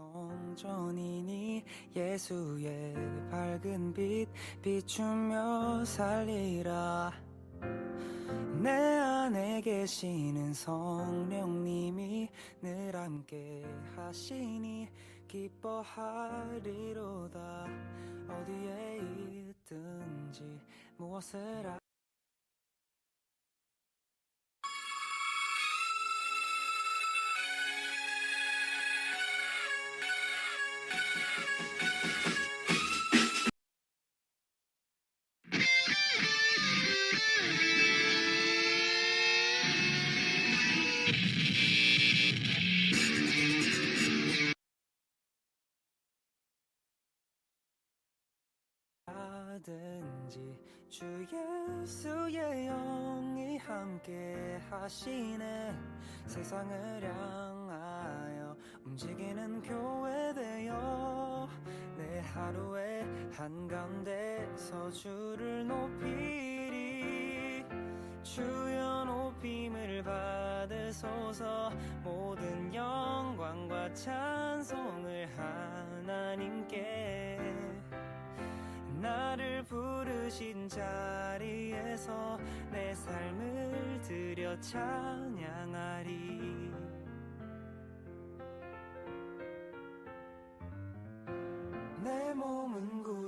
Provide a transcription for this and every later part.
성전이니 예수의 밝은 빛 비추며 살리라. 내 안에 계시는 성령님이 늘 함께 하시니 기뻐하리로다. 어디에 있든지 무엇을 세상을 향하여 움직이는 교회 되어 내 하루의 한가운데서 주를 높이리. 주여 높임을 받으소서. 모든 영광과 찬송을 하나님께. 나를 부르신 자리에서 내 삶을 드려 찬양하리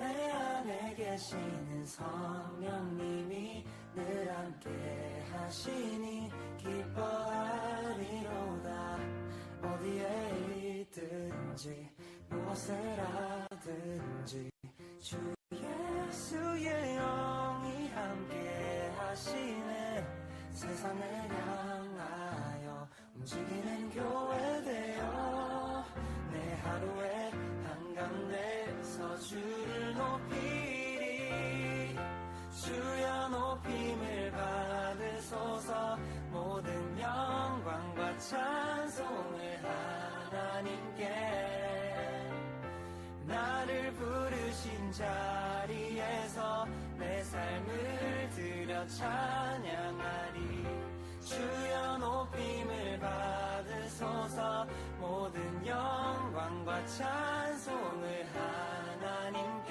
내 안에 계시는 성령님이 늘 함께 하시니 기뻐하리로다. 어디에 있든지 무엇을 하든지 주 예수의 영이 함께 하시네. 세상을 찬양하리. 주여 높임을 받으소서. 모든 영광과 찬송을 하나님께.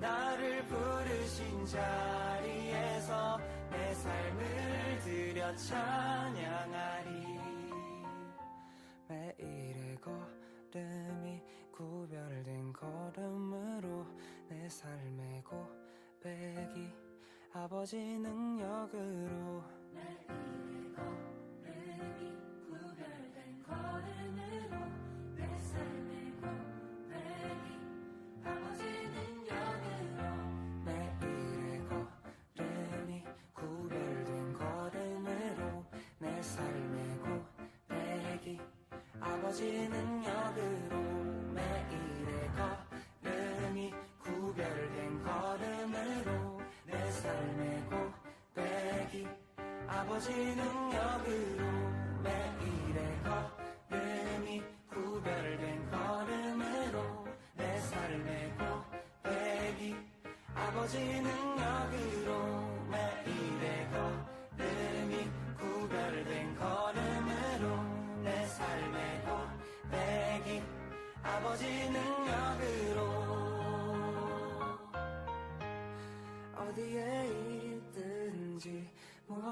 나를 부르신 자리에서 내 삶을 드려 찬양하리. 매일의 걸음이 아버지 능력으로 매일의 걸음이 구별된 걸음으로 내 삶의 고백이 아버지 능력으로 아버지 능력으로 매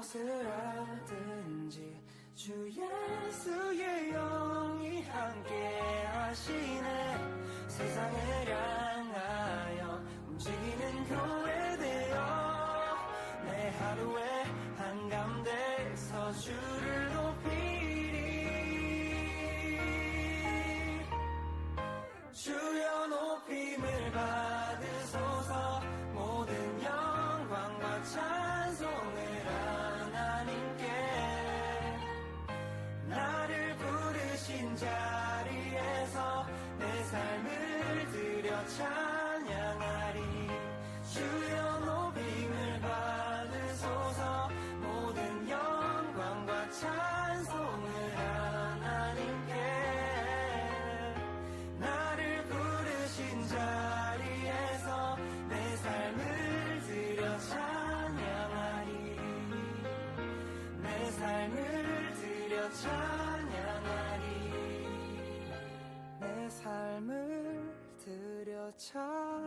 무엇을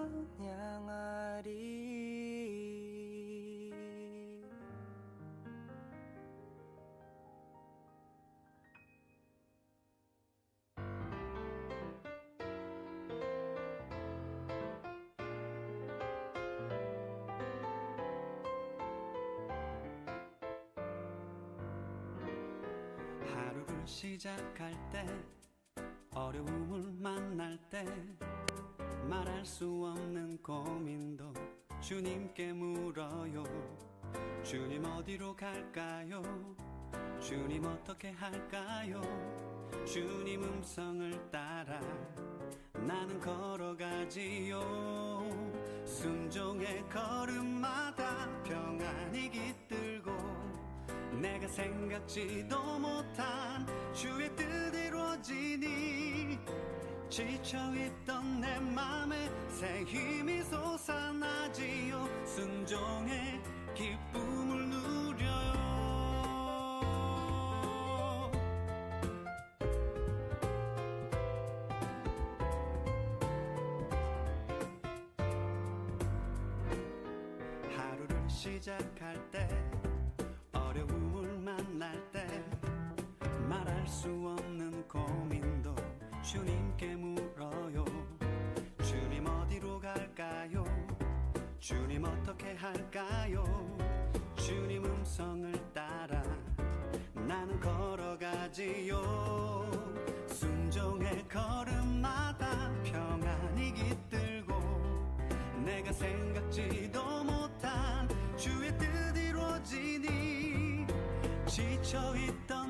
찬양하리. 하루를 시작할 때 어려움을 만날 때 말할 수 없는 고민도 주님께 물어요. 주님 어디로 갈까요? 주님 어떻게 할까요? 주님 음성을 따라 나는 걸어가지요. 순종의 걸음마다 평안이 깃들고 내가 생각지도 못한 주의 뜻 이루어지니 지쳐있던 내 맘에 새 힘이 솟아나지요. 순종의 기쁨을 누려요. 하루를 시작할 때 어려움을 만날 때 말할 수 없는 고민도 주님께 물 주님 어떻게 할까요? 주님 음성을 따라 나는 걸어가지요. 순종의 걸음마다 평안이 깃들고 내가 생각지도 못한 주의 뜻 이루어지니 지쳐있던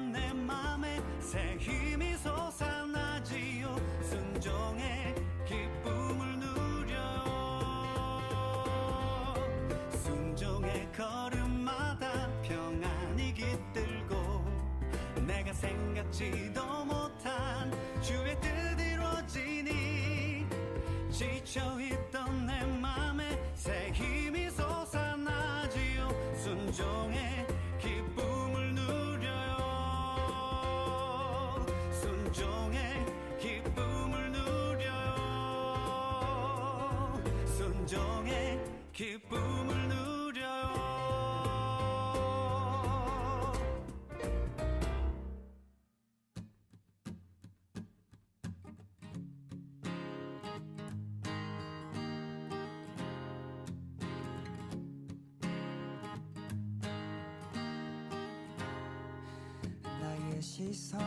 시선이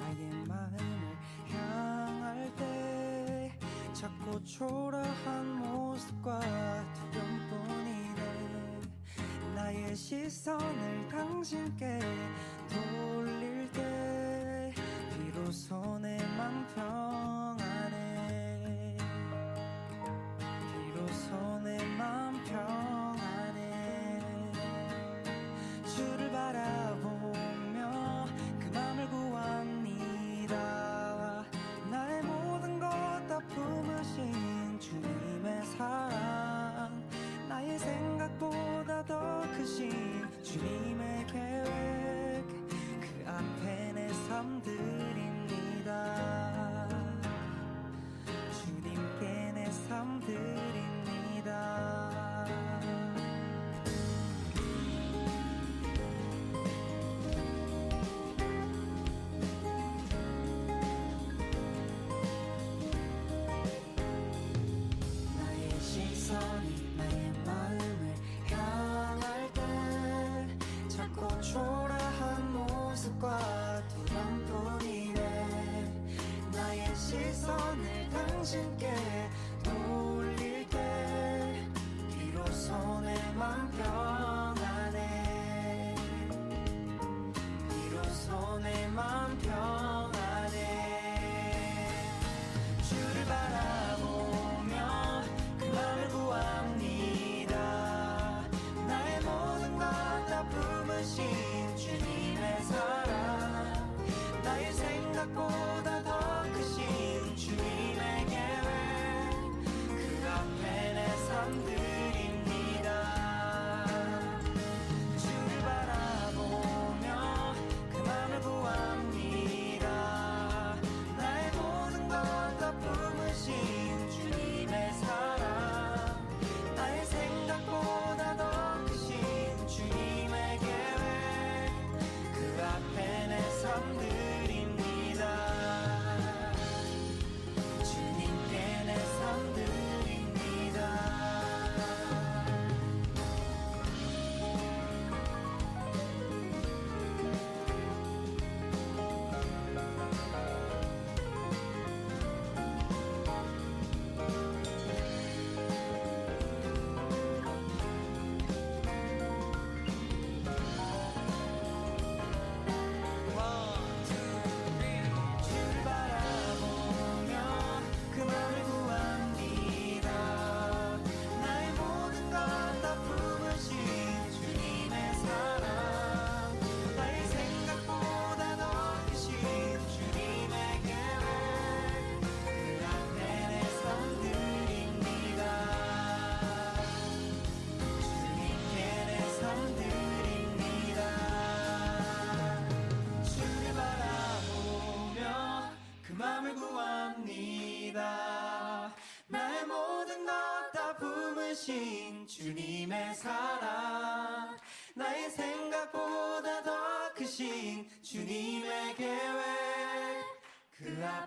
아예 마음을 향할 때 자꾸 초라한 모습과 두려움뿐이네. 나의 시선을 당신께 돌릴 당신께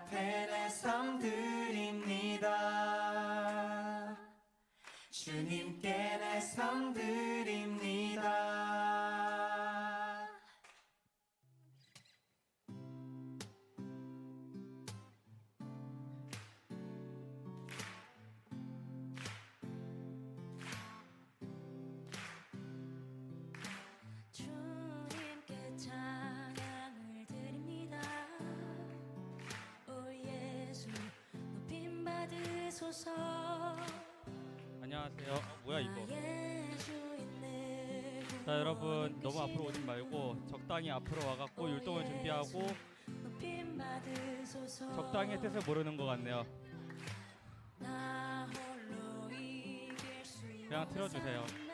앞에 내 삶 드립니다. 주님께 내 삶 드립니다 안녕하세요. 어, 뭐야 이거? 자 여러분 너무 앞으로 오지 말고 적당히 앞으로 와갖고 율동을 준비하고 적당히 뜻을 모르는 것 같네요. 그냥 틀어주세요.